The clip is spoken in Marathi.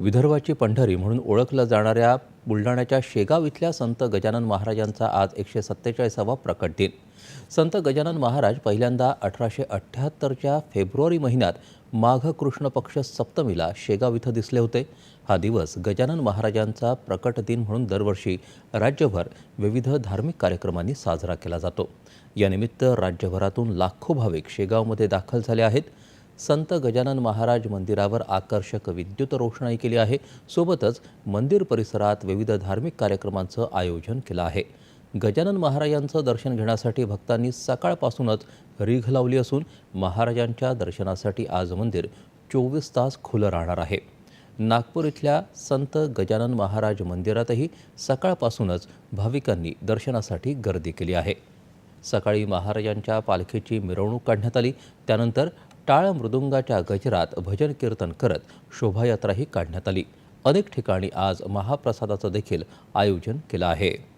विदर्भाची पंढरी म्हणून ओळखलं जाणाऱ्या बुलढाण्याच्या शेगाव इथल्या संत गजानन महाराजांचा आज एकशे सत्तेचाळीसावा प्रकट दिन. संत गजानन महाराज पहिल्यांदा अठराशे अठ्ठ्याहत्तरच्या फेब्रुवारी महिन्यात माघ कृष्ण पक्ष सप्तमीला शेगाव इथं दिसले होते. हा दिवस गजानन महाराजांचा प्रकट दिन म्हणून दरवर्षी राज्यभर विविध धार्मिक कार्यक्रमांनी साजरा केला जातो. यानिमित्त राज्यभरातून लाखो भाविक शेगावमध्ये दाखल झाले आहेत. संत गजानन महाराज मंदिरावर आकर्षक विद्युत रोषणाई केली आहे. सोबतच मंदिर परिसरात विविध धार्मिक कार्यक्रमांचं आयोजन केलं आहे. गजानन महाराजांचं दर्शन घेण्यासाठी भक्तांनी सकाळपासूनच रीघ लावली असून महाराजांच्या दर्शनासाठी आज मंदिर चोवीस तास खुलं राहणार आहे. नागपूर इथल्या संत गजानन महाराज मंदिरातही सकाळपासूनच भाविकांनी दर्शनासाठी गर्दी केली आहे. सकाळी महाराजांच्या पालखीची मिरवणूक काढण्यात आली. त्यानंतर टाळ मृदुंगाच्या गजरात भजन कीर्तन करत शोभायात्राही काढण्यात आली. अनेक ठिकाणी आज महाप्रसादाचं देखील आयोजन केलं आहे.